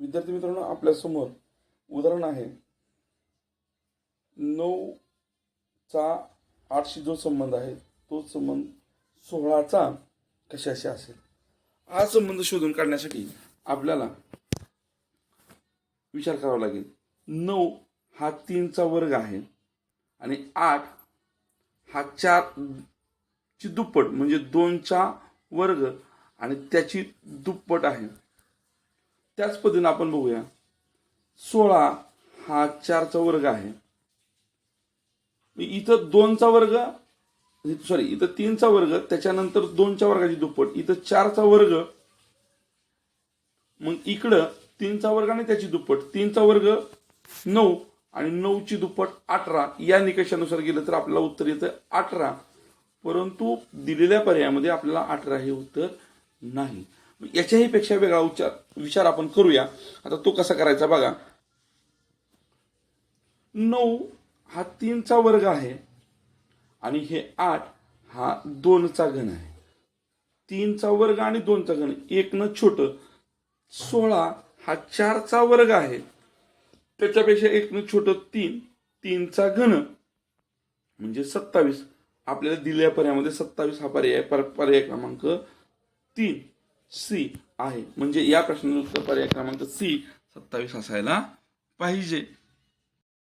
विद्यार्थी मित्रांनो आपल्यासमोर उदाहरण आहे. नऊ चा आठशी जो संबंध आहे तो संबंध सोळाचा कशाशी असेल? हा संबंध शोधून काढण्यासाठी आपल्याला विचार करावा लागेल. नऊ हा तीनचा वर्ग आहे आणि आठ हा चार ची दुप्पट म्हणजे दोनचा वर्ग आणि त्याची दुप्पट आहे. त्याच पद्धतीने आपण बघूया. सोळा हा चारचा वर्ग आहे. इथं दोनचा वर्ग सॉरी इथं तीनचा वर्ग त्याच्यानंतर दोनच्या वर्गाची दुप्पट. इथं चारचा वर्ग मग इकडं तीनचा वर्ग आणि त्याची दुप्पट. तीनचा वर्ग नऊ आणि नऊची दुप्पट अठरा. या निकषानुसार गेलं तर आपल्याला उत्तर येतं अठरा. परंतु दिलेल्या पर्यायामध्ये आपल्याला अठरा हे उत्तर नाही. याच्याही पेक्षा वेगळा उच्चार विचार आपण करूया. आता तो कसा करायचा बघा. नऊ हा तीनचा वर्ग आहे आणि हे आठ हा दोनचा घन आहे. तीनचा वर्ग आणि दोनचा घन एक न छोट. सोळा हा चारचा वर्ग आहे. त्याच्यापेक्षा एक न छोट तीन तीनचा घन म्हणजे सत्तावीस. आपल्याला दिलेल्या पर्यायामध्ये सत्तावीस हा पर्याय पर- पर्याय क्रमांक तीन. सी आहे. म्हणजे या प्रश्नाचं उत्तर पर्याय क्रमांक सी सत्तावीस असायला पाहिजे.